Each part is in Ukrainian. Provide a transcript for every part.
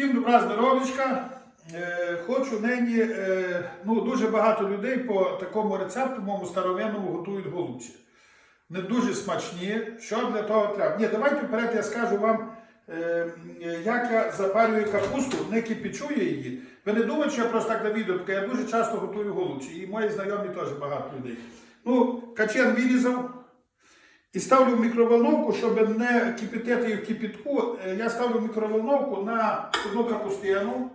Всім добра здоров'ячка. Е, хочу нині, е, ну дуже багато людей по такому рецепту, моєму старовинному, готують голубці. Не дуже смачні. Що для того треба? Ні, давайте вперед я скажу вам, е, як я запарюю капусту, не кипячу я її. Ви не думайте, що я просто так на відео, бо я дуже часто готую голубці. І мої знайомі теж багато людей. Ну, качан вирізав. І ставлю в мікроволновку, щоб не кипятити її в кипятку, е, я ставлю в мікроволновку на одну капустину,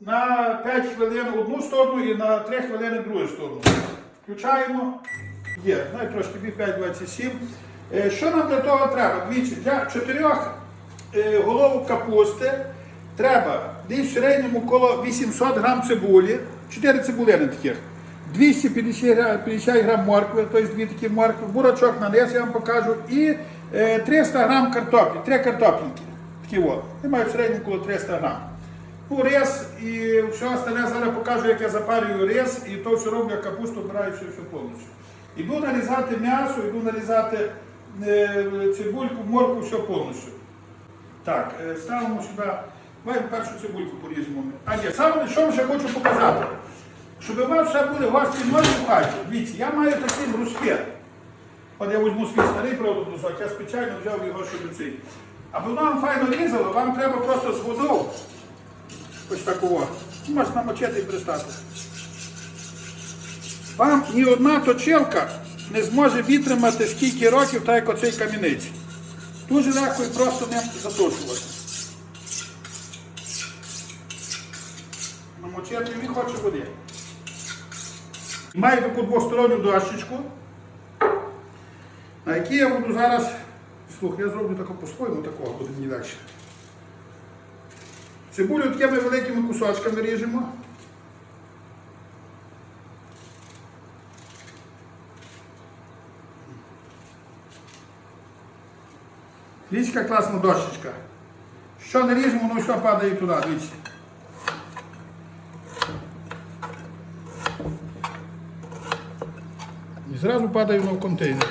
на 5 хвилин одну сторону і на 3 хвилини другу сторону. Включаємо. Є, навіть трошки бі 5,27. Е, Що нам для того треба? Дивіться, для 4 головок капусти треба десь в середньому коло 800 грам цибулі, 4 цибулини таких. 250 гра- 50 грам моркви, тобто дві такі моркви, бурачок на низ я вам покажу, і е, 300 грам картоплі, три картоплінки. Такі от. Я маю в середньому коло 300 грам. Ну, рис і все остальне зараз покажу, як я запарюю рис, і то все роблю, капусту обираю все, все повністю. Іду нарізати м'ясо, іду нарізати е, цибульку, морку, все повністю. Так, е, ставимо сюди. Давайте першу цибульку поріжемо. А ні, саме що ще хочу показати. Щоб у вас ще були гості ночі в хаті. Дивіться, я маю такий брускет. От я візьму свій старий правда я спеціально взяв його, щоб цей. Аби вам файно різало, вам треба просто з водою. Ось такого. Можна намочити і пристати. Вам ні одна точилка не зможе витримати скільки років, так як оцей камінець. Дуже легко і просто ним заточувати. Намочити він хоче води. Маю таку двосторонню дощечку, на якій я буду зараз. Слухай, я зроблю таку по-своєму, такого буде мені легше. Цибулю такими великими кусочками ріжемо. Дивіться, класна дощечка. Що не ріжемо, воно все падає туди, дивіться. Зразу падає воно в контейнер.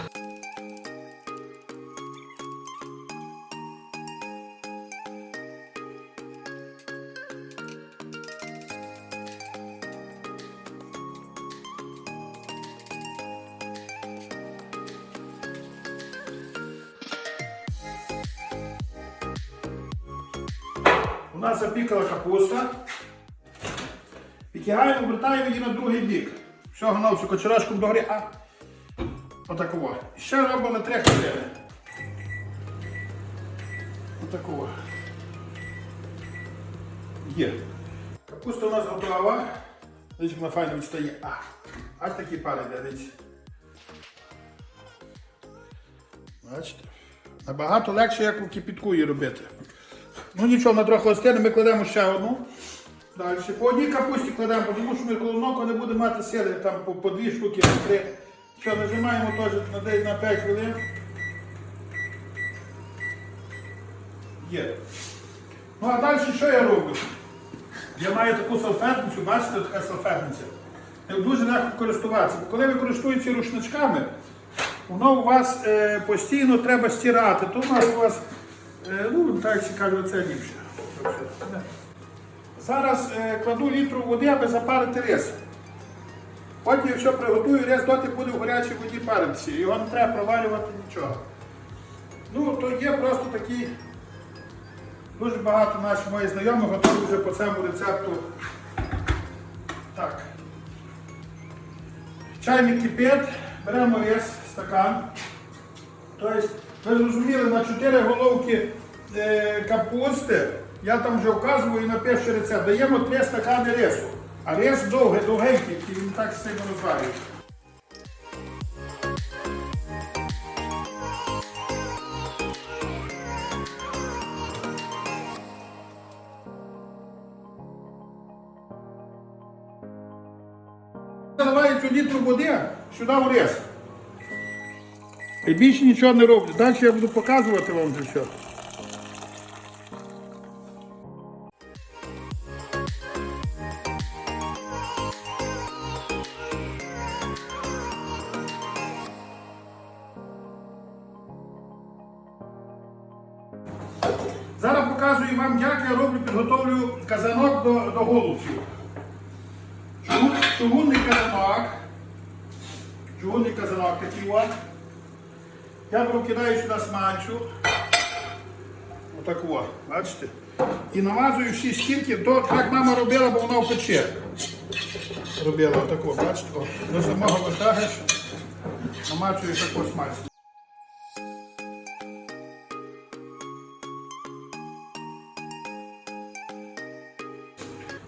У нас запікала капуста. Підтягаємо, обертаємо її на другий бік. Всього на всю кочерашку догорі, а отакого. Ще робимо на три хвилини. Отакого. Є. Капуста у нас готова. Дивіться, вона файно відстає. А, аж такі пари йде, дивіться. Бачите? Набагато легше, як у кипітку її робити. Ну нічого, на трохи остини ми кладемо ще одну. Далі. По одній капусті кладемо, тому що ми колоноко не буде мати сили, там по, по дві штуки, по три. Що, нажимаємо теж на, 5 хвилин. Є. Ну а далі що я роблю? Я маю таку салфетницю, бачите, така салфетниця. Дуже легко користуватися. Коли ви користуєтеся рушничками, воно у вас е, постійно треба стирати. То у нас у вас, е, ну так кажуть, це ліпше. Зараз е, кладу літру води, аби запарити рис. Потім, якщо приготую, рис доти буде в гарячій воді паритися. Його не треба проварювати нічого. Ну, то є просто такі. Дуже багато наших моїх знайомих готові вже по цьому рецепту. Так. Чайник кипить, беремо рис, стакан. Тобто, ви зрозуміли, на 4 головки е, капусти, я там вже вказую і напишу рецепт, даємо 3 стакани рису. А рис довгий, довгенький, і він так сильно розварюється. Наливаю цю літру води сюди в рис. І більше нічого не роблю. Далі я буду показувати вам вже що. Я беру, кидаю сюди смальцю. Отак от, бачите? І намазую всі стінки, то так мама робила, бо вона в печі. Робила отако, бачите? До самого витягаш, намачую таку смальцю.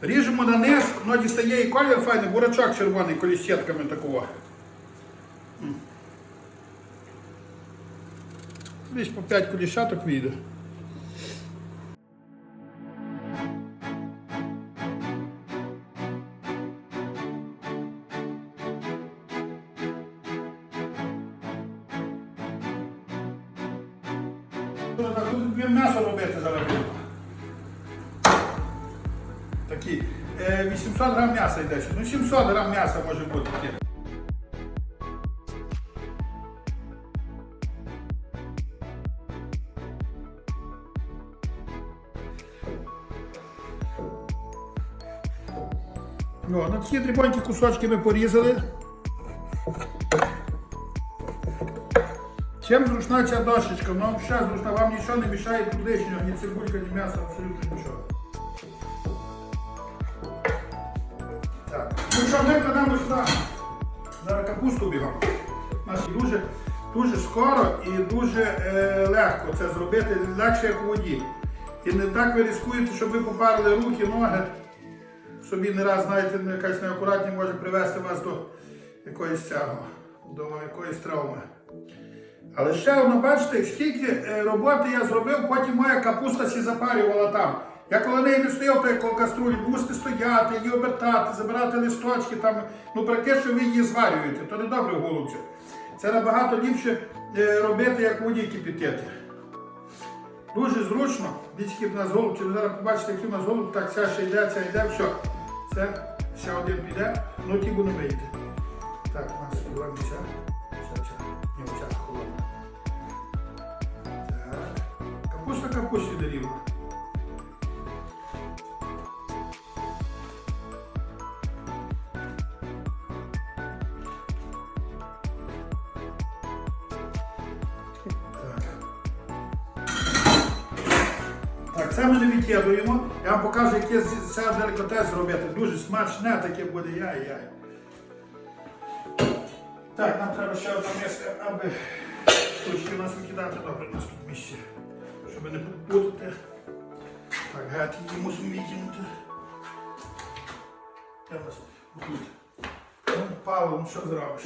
Ріжемо на низ, воно дістає і колір файний, бурачок червоний, колісетками такого. М. Десь по 5 коліщаток вийде. Тут будемо м'ясо робити зараз. будемо. Такі. Е, 800 грам м'яса йде. ще. Ну 700 грам м'яса може бути таке. Такі дрібонькі кусочки ми порізали. Чим зручна ця дощечка? Вона взагалі зручна, вам нічого не мішає тут лишнього, ні цибулька, ні м'ясо, абсолютно нічого. Так. Ну що, ми кладемо сюди. Зараз капусту бігом. Дуже, дуже скоро і дуже е, легко це зробити, легше як у воді. І не так ви ризикуєте, щоб ви попарили руки, ноги. Собі не раз, знаєте, ну, якась неакуратність може привести вас до якоїсь цього, до якоїсь травми. Але ще одно, бачите, скільки е, роботи я зробив, потім моя капуста сі запарювала там. Я коли неї не стояв, то як каструлі, мусите стояти, її обертати, забирати листочки, там, ну практично ви її зварюєте, то не добре голубці. Це набагато ліпше е, робити, як воді кипятити. Дуже зручно. Які в нас голубці, ви зараз побачите, які в нас голуб, так ця ще йде, ця йде, все. Це ще один піде, ну ті будемо вийти. Так, у нас холодна ця. Ця, ця. Ні, холодна. Так. Капуста капусті дорівна. Це ми не від'єднуємо. Я вам покажу, яке це делікатес зробити. Дуже смачне таке буде яй-яй. Так, нам треба ще одна миска, аби ручки у нас викидати добре нас тут місце. Щоб не попутати. Так, геть її мусимо викинути. Де нас тут? Ну, Павло, ну що зробиш?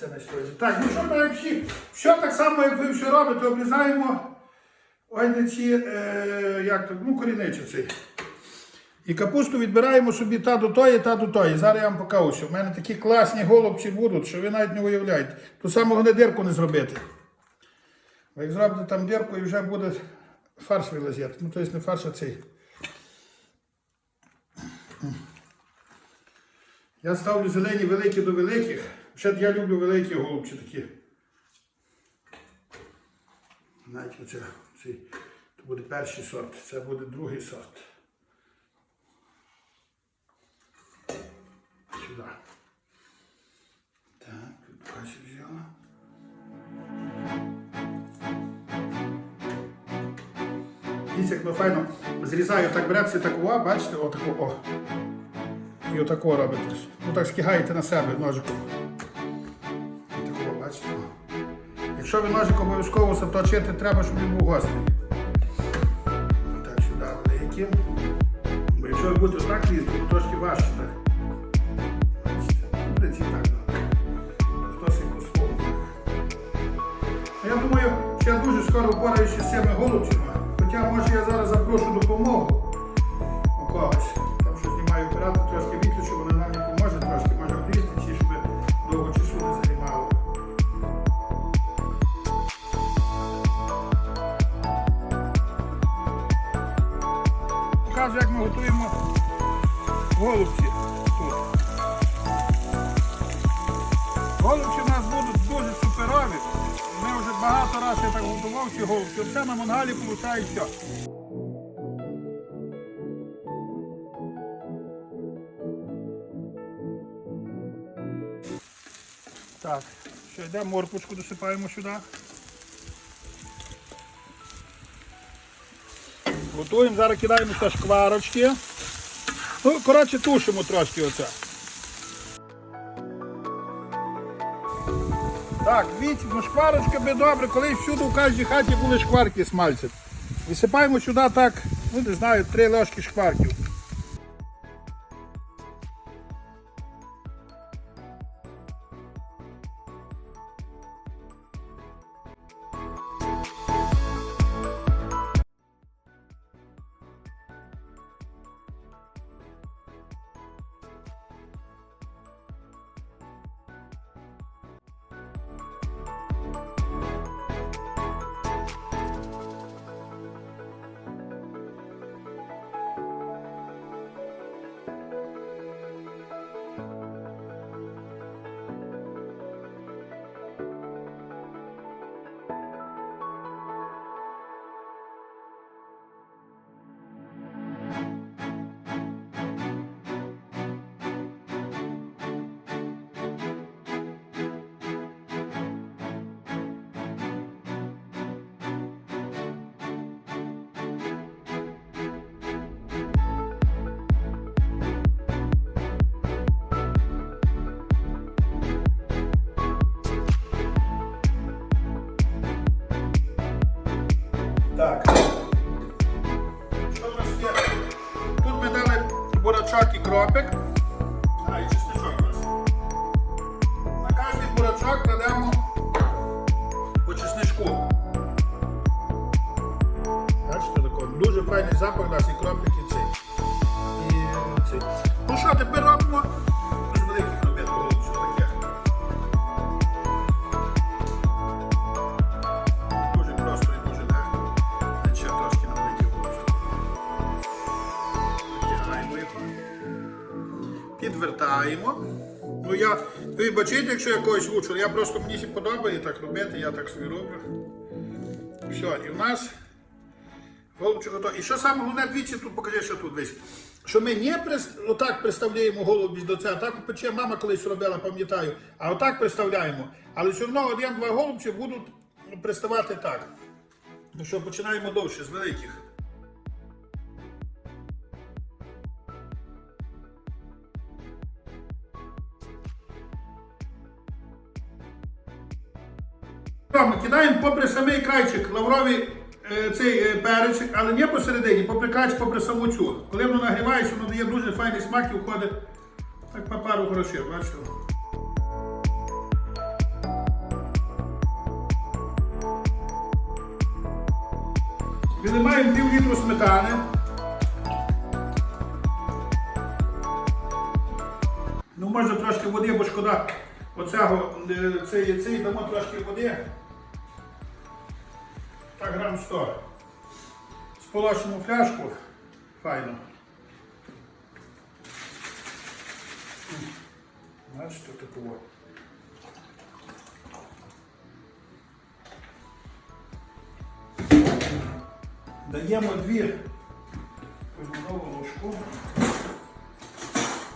Це не стоїть. Так, ну що так всі? Все так само, як ви все робите, обрізаємо. Ой, не ці, е, як то, ну, корінечі цей. І капусту відбираємо собі та до тої, та до тої. Зараз я вам покажу, що в мене такі класні голубці будуть, що ви навіть не уявляєте. Ту самого не дирку не зробити. Ви як зробите там дирку і вже буде фарш вилазити. Ну, тобто не фарш, а цей. Я ставлю зелені великі до великих. Ще я люблю великі голубці такі. Навіть оце, це буде перший сорт, це буде другий сорт. Сюди. Так, тут взяла. Дивіться, як ми файно зрізаю, так береться такого, бачите, отаку, о. І отако робите. Так скигаєте на себе ножиком. Якщо ви ножик обов'язково заточити, треба, щоб він був гострий. Так, сюди великий. Бо якщо ви будете так різати, то трошки важче так. Бачите, так. Хтось і по-своєму. Я думаю, що я дуже скоро впораюся з цими голубцями. Хоча може я зараз запрошу допомогу у когось. Там що знімаю оператор, трошки виключу, вона голубці тут. Голубці у нас будуть дуже суперові. Ми вже багато разів я так готував ці голубці, все на мангалі виходить все. Так, що йде, морпочку досипаємо сюди. Готуємо, зараз кидаємо ще шкварочки. Ну, коротше, тушимо трошки оце. Так, віть, ну шкварочка би добре, коли всюди в кожній хаті були шкварки смальцять. Висипаємо сюди так, ну не знаю, три ложки шкварків. Файний запах нас і кропик і цей. І цей. Ну що, тепер робимо. Підвертаємо. Ну я, ви бачите, якщо я когось учу, я просто мені подобає так робити, я так собі роблю. Все, і в нас голубчик готовий. І що саме головне, двічі тут покажи, що тут десь. Що ми не прис... отак представляємо голубість до цього, так пече мама колись робила, пам'ятаю, а отак представляємо. Але все одно один-два голубці будуть приставати так. Ну що, починаємо довше з великих. Ми кидаємо попри самий крайчик лавровий е, цей е, перечик, але не посередині, попри крайчик, попри саму цю. Коли воно нагрівається, воно дає дуже файний смак і входить так по пару грошей, бачите? Вилимаємо пів літру сметани. Ну, може трошки води, бо шкода оцього, е, цей, цей дамо трошки води. Так, грам 100. Сполошимо фляжку. Файно. Бачите, такого. Даємо дві нову ложку.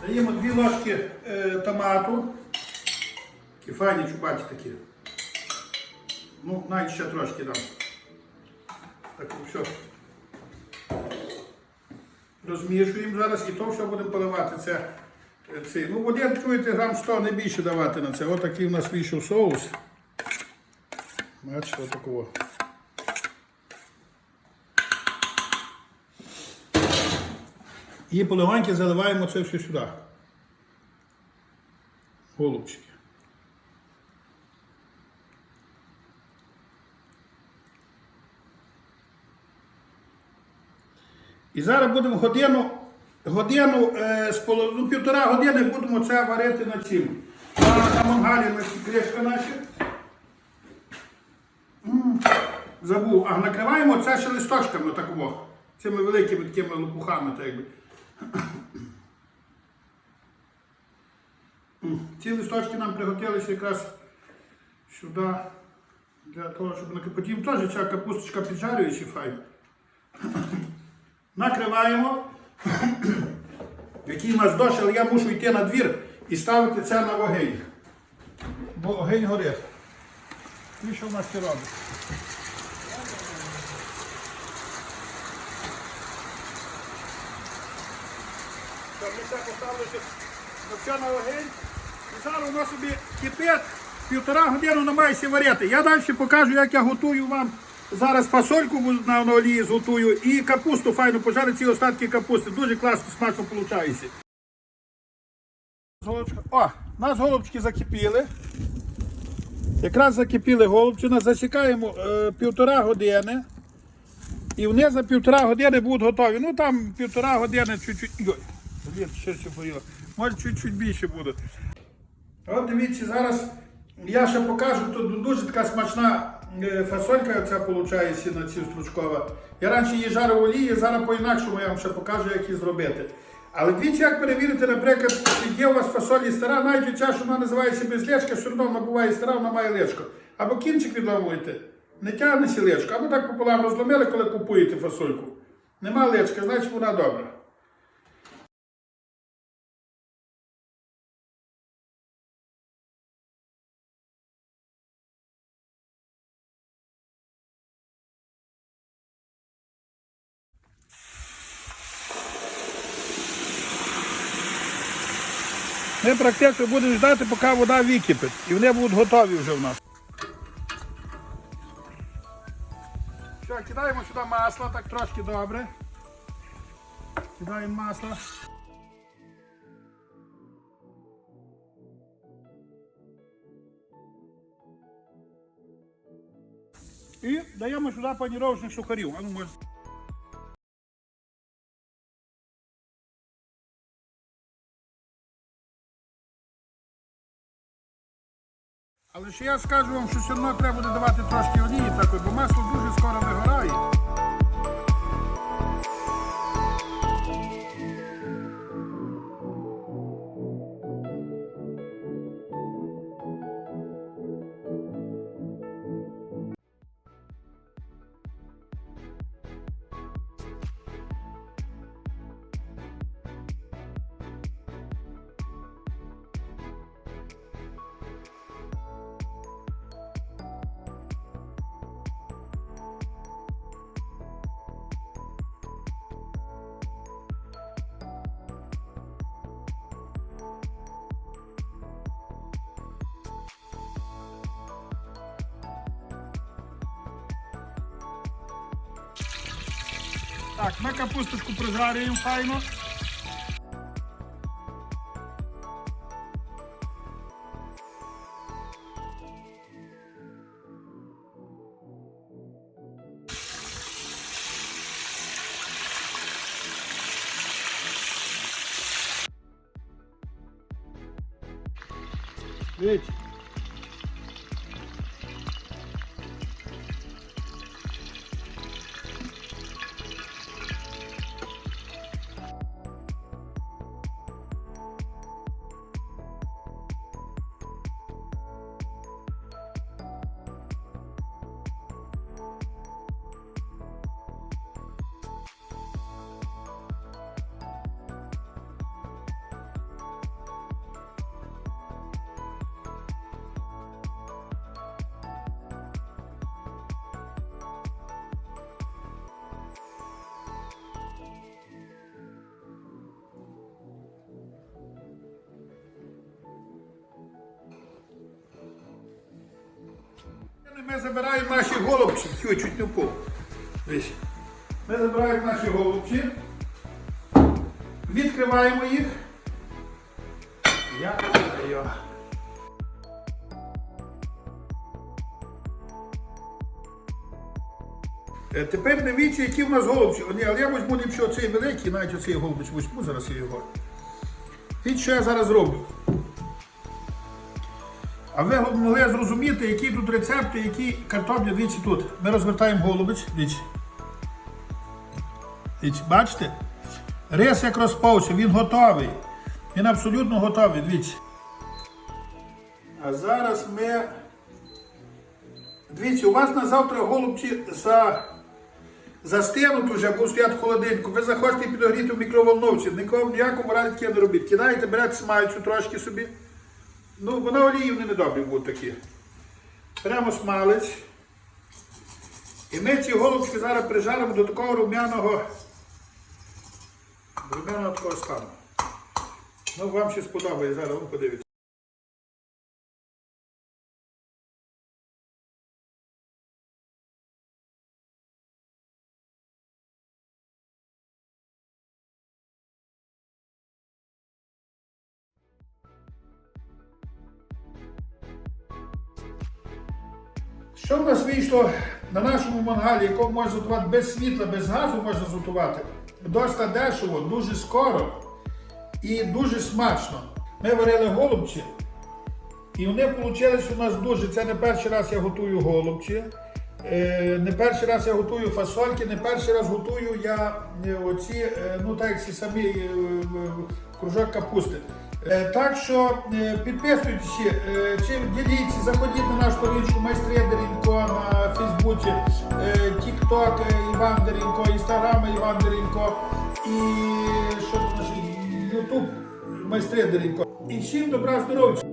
Даємо дві ложки е, томату. Такі файні чубаті такі. Ну, навіть ще трошки дам. Так, все. Розмішуємо зараз і то все будемо поливати. Це, е, цей. Ну, води, чуєте, грам 100 не більше давати на це. Ось такий у нас вийшов соус. Бачите, отакого. І поливанки заливаємо це все сюди. Голубчики. І зараз будемо годину, годину е, з поло- ну, півтора години будемо це варити на цім. На, на мангалі на ці наші. М, Забув. А накриваємо це ще листочками такого. Цими великими такими лопухами, так якби. Ці листочки нам приготилися якраз сюди. Для того, щоб потім теж ця капусточка піджарюється файно. Накриваємо. Який у нас дощ, але я мушу йти на двір і ставити це на вогонь. Бо огонь горить. І що в нас це робить? Ми це поставили на вогонь. І зараз воно собі кипить, півтора години сі варити. Я далі покажу, як я готую вам. Зараз фасольку на, олії зготую і капусту файно пожарю ці остатки капусти. Дуже класно, смачно виходить. О, нас голубчики закипіли. Якраз закипіли голубчина, засікаємо е, півтора години. І вони за півтора години будуть готові. Ну там півтора години чуть-чуть. Блін, ширше поїла. Може чуть-чуть більше буде. От дивіться, зараз я ще покажу, тут дуже така смачна фасолька ця виходить на ці стручкова. Я раніше її жарив в олії, зараз по-інакшому я вам ще покажу, як її зробити. Але дивіться, як перевірити, наприклад, чи є у вас фасолі стара, навіть оця, що вона називається без лечка, все одно вона буває стара, вона має лечко. Або кінчик відламуєте, не тягнеться лечко, або так пополам розломили, коли купуєте фасольку. Нема лечка, значить вона добра. Практично будемо ждати, поки вода википить. І вони будуть готові вже в нас. Все, кидаємо сюди масло, так трошки добре. Кидаємо масло. І даємо сюди паніровочних сухарів. А ну, може. Ще я скажу вам, що все одно треба додавати трошки олії такої, бо масло дуже скоро вигорає. Так, ми капусточку прижарюємо файно. Дивіться. Ми забираємо наші голубці. Тьфу, чуть не впав. Ми забираємо наші голубці. Відкриваємо їх. Я йо. Е, Тепер дивіться, які в нас голубці. Але я візьму ліпше оцей великий, навіть оцей голубець візьму, зараз я його. І що я зараз зроблю? А ви могли зрозуміти, які тут рецепти, які картоплі, дивіться тут. Ми розвертаємо голубець, дивіться. Бачите? Рис як розповся, він готовий. Він абсолютно готовий, дивіться. А зараз ми Дивіться, у вас на завтра голубці за... застинуть уже, або стоять в холодильнику. Ви захочете підогріти в мікроволновці. Нікому ніякому разі таке не робіть. Кидаєте, берете смальцю трошки собі. Ну, бо на олії вони недобрі будуть такі. Беремо смалець. І ми ці голубки зараз прижаримо до такого рум'яного, рум'яного такого стану. Ну, вам ще сподобає зараз, ви подивіться. Що в нас вийшло на нашому мангалі, якого можна готувати без світла, без газу можна зготувати? Досить дешево, дуже скоро і дуже смачно. Ми варили голубці, і вони вийшли у нас дуже. Це не перший раз я готую голубці. Е, Не перший раз я готую фасольки, не перший раз готую я е, оці, е, ну так, ці самі кружок капусти. Е, Так що е, підписуйтесь, чим діліться, заходіть на нашу сторінку майстри Деренко на Фейсбуці, Тікток Іван Деренко, Інстаграм Іван Деренко і що Ютуб майстри Деренко. І всім добра здоров'я!